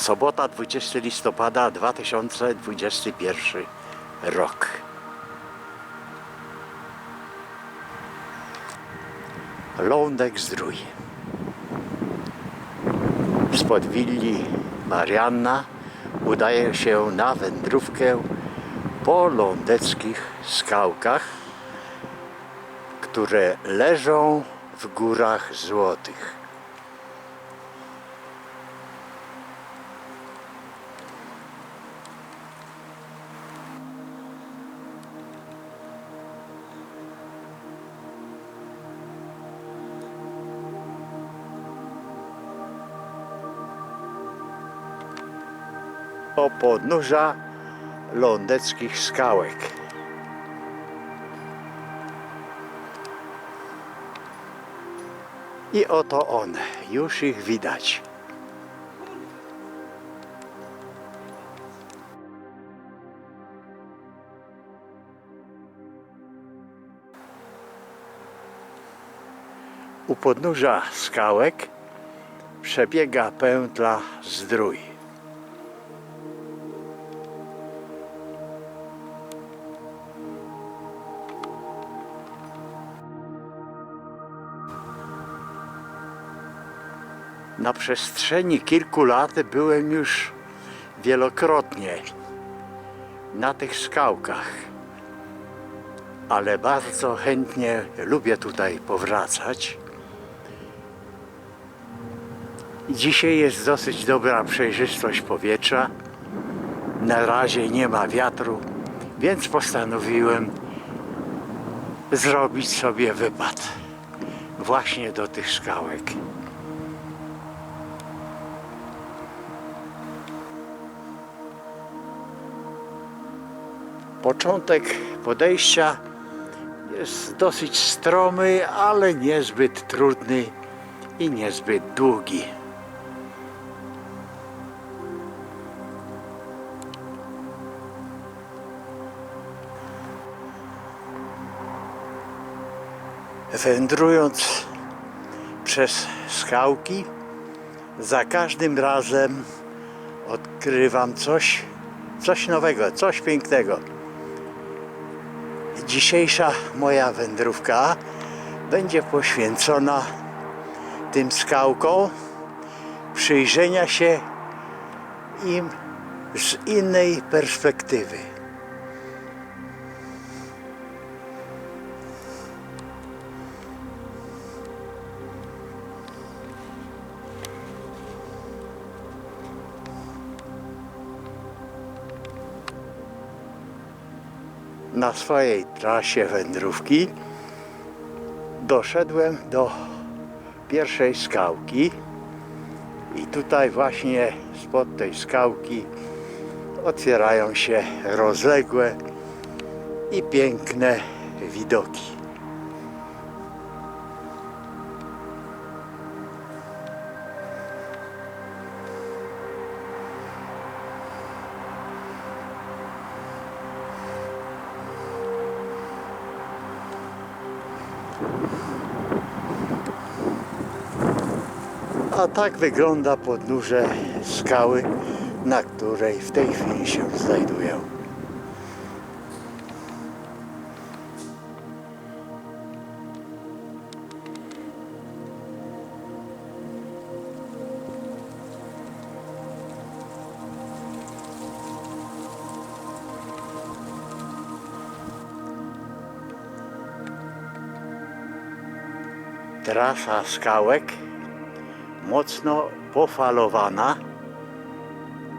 Sobota 20 listopada 2021 rok. Lądek Zdrój. Spod willi Marianna udaje się na wędrówkę po lądeckich skałkach, które leżą w górach złotych. O podnóża lądeckich skałek. I oto one, już ich widać. U podnóża skałek przebiega pętla Zdrój. Na przestrzeni kilku lat byłem już wielokrotnie na tych skałkach, ale bardzo chętnie lubię tutaj powracać. Dzisiaj jest dosyć dobra przejrzystość powietrza. Na razie nie ma wiatru, więc postanowiłem zrobić sobie wypad właśnie do tych skałek. Początek podejścia jest dosyć stromy, ale niezbyt trudny i niezbyt długi. Wędrując przez skałki, za każdym razem odkrywam coś, coś nowego, coś pięknego. Dzisiejsza moja wędrówka będzie poświęcona tym skałkom, przyjrzenia się im z innej perspektywy. Na swojej trasie wędrówki doszedłem do pierwszej skałki i tutaj właśnie spod tej skałki otwierają się rozległe i piękne widoki. A tak wygląda podnóże skały, na której w tej chwili się znajduję. Trasa skałek mocno pofalowana.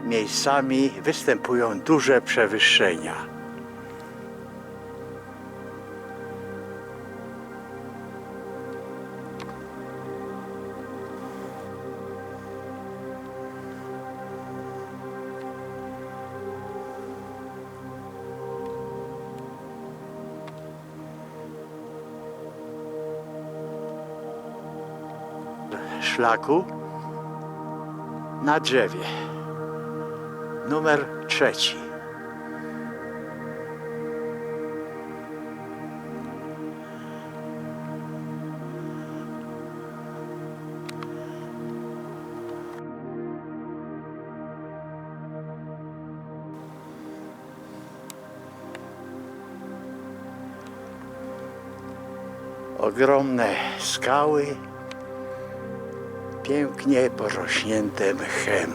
Miejscami występują duże przewyższenia. szlaku na drzewie. Numer trzeci. Ogromne skały, pięknie porośnięte mchem.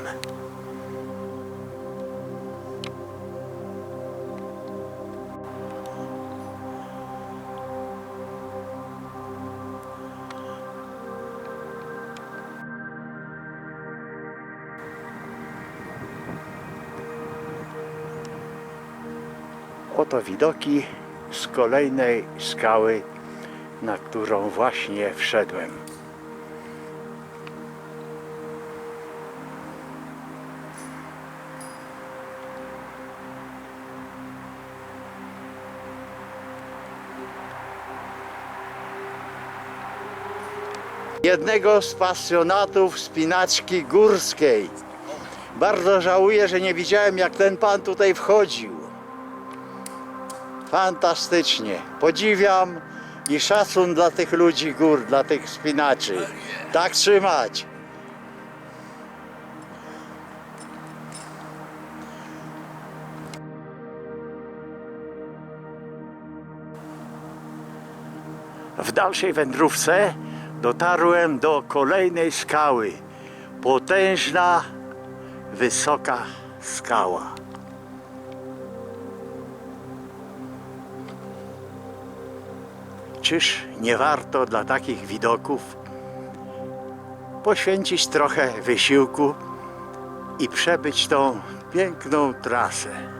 Oto widoki z kolejnej skały, na którą właśnie wszedłem. Jednego z pasjonatów spinaczki górskiej. Bardzo żałuję, że nie widziałem jak ten pan tutaj wchodził. Fantastycznie. Podziwiam i szacun dla tych ludzi gór, dla tych spinaczy. Tak trzymać. W dalszej wędrówce dotarłem do kolejnej skały. Potężna, wysoka skała. Czyż nie warto dla takich widoków poświęcić trochę wysiłku i przebyć tą piękną trasę?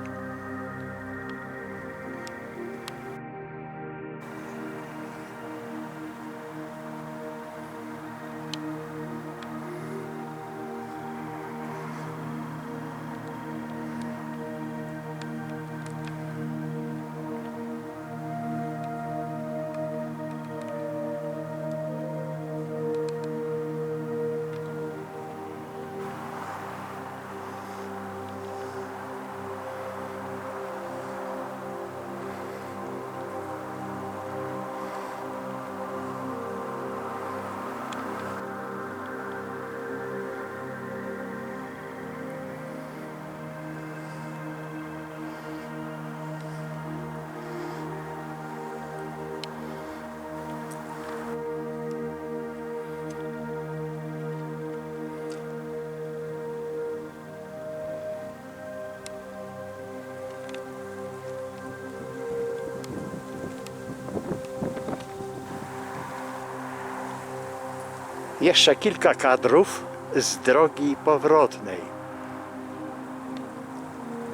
Jeszcze kilka kadrów z drogi powrotnej.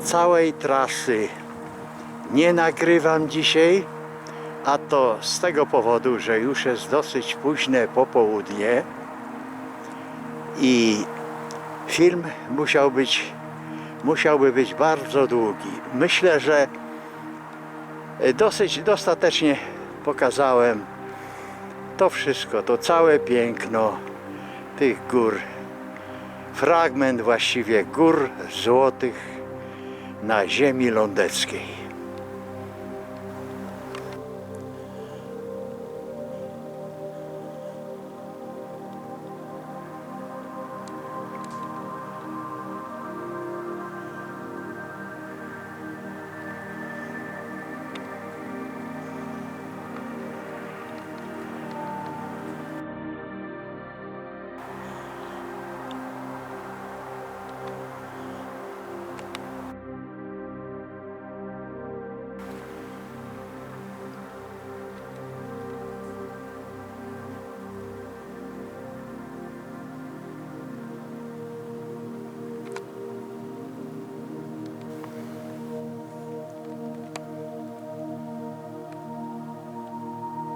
Całej trasy nie nagrywam dzisiaj, a to z tego powodu, że już jest dosyć późne popołudnie i film musiał być, musiałby być bardzo długi. Myślę, że dosyć dostatecznie pokazałem to wszystko, to całe piękno tych gór. Fragment właściwie gór złotych na ziemi lądeckiej.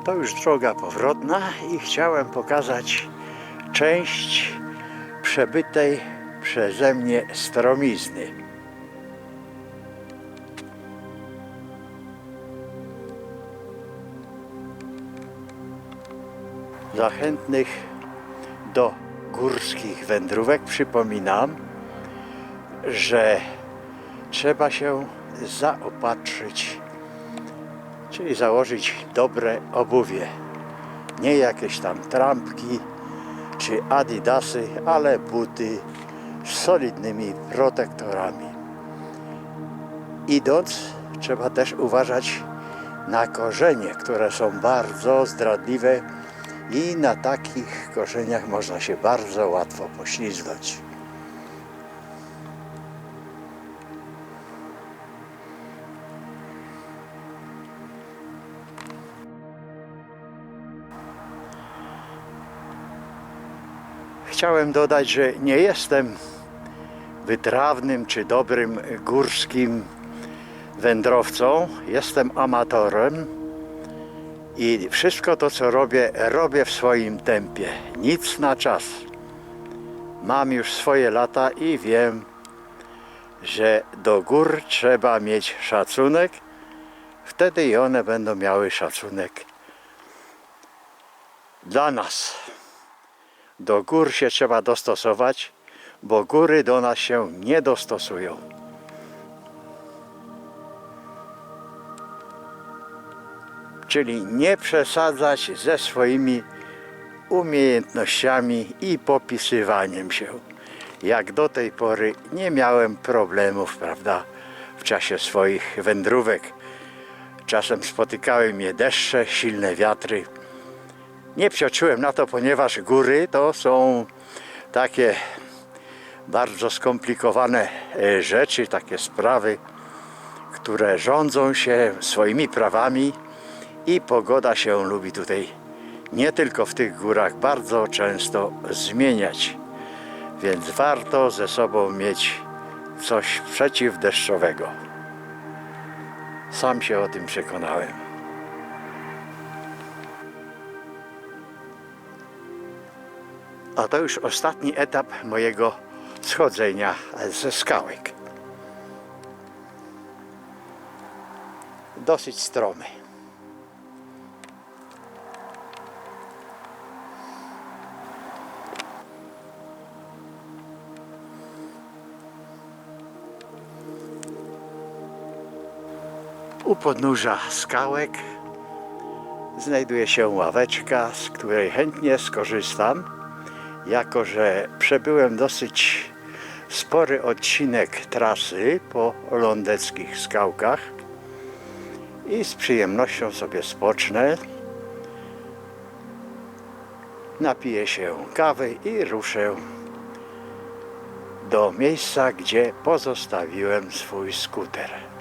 To już droga powrotna i chciałem pokazać część przebytej przeze mnie stromizny. Zachętnych do górskich wędrówek przypominam, że trzeba się zaopatrzyć czyli założyć dobre obuwie. Nie jakieś tam trampki czy adidasy, ale buty z solidnymi protektorami. Idąc, trzeba też uważać na korzenie, które są bardzo zdradliwe i na takich korzeniach można się bardzo łatwo poślizgnąć. Chciałem dodać, że nie jestem wytrawnym czy dobrym górskim wędrowcą, jestem amatorem i wszystko to, co robię, robię w swoim tempie. Nic na czas. Mam już swoje lata i wiem, że do gór trzeba mieć szacunek, wtedy i one będą miały szacunek dla nas. Do gór się trzeba dostosować, bo góry do nas się nie dostosują. Czyli nie przesadzać ze swoimi umiejętnościami i popisywaniem się. Jak do tej pory nie miałem problemów, prawda, w czasie swoich wędrówek. Czasem spotykały mnie deszcze, silne wiatry. Nie psioczyłem na to, ponieważ góry to są takie bardzo skomplikowane e, rzeczy, takie sprawy, które rządzą się swoimi prawami i pogoda się lubi tutaj nie tylko w tych górach bardzo często zmieniać. Więc warto ze sobą mieć coś przeciwdeszczowego. Sam się o tym przekonałem. A to już ostatni etap mojego schodzenia ze skałek. Dosyć stromy. U podnóża skałek znajduje się ławeczka, z której chętnie skorzystam, jako że przebyłem dosyć spory odcinek trasy po lądeckich skałkach i z przyjemnością sobie spocznę, napiję się kawy i ruszę do miejsca, gdzie pozostawiłem swój skuter.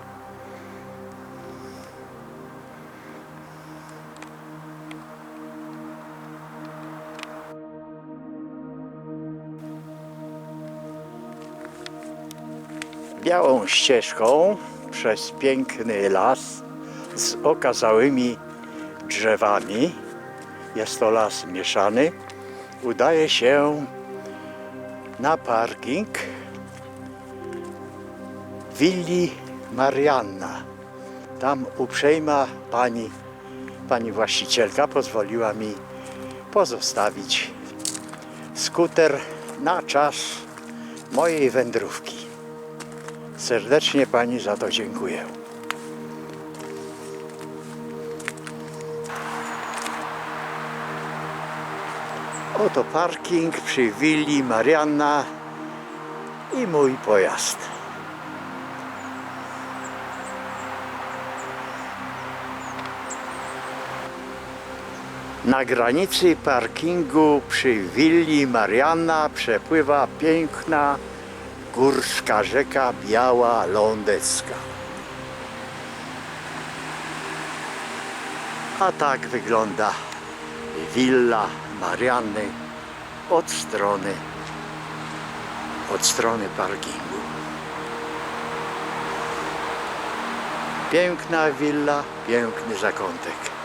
Białą ścieżką przez piękny las z okazałymi drzewami. Jest to las mieszany. Udaje się na parking willi Marianna. Tam uprzejma pani, pani właścicielka pozwoliła mi pozostawić skuter na czas mojej wędrówki. Serdecznie Pani za to dziękuję. Oto parking przy willi Marianna i mój pojazd. Na granicy parkingu przy willi Marianna przepływa piękna górska rzeka Biała Lądecka. A tak wygląda willa Marianny od strony od strony parkingu. Piękna willa, piękny zakątek.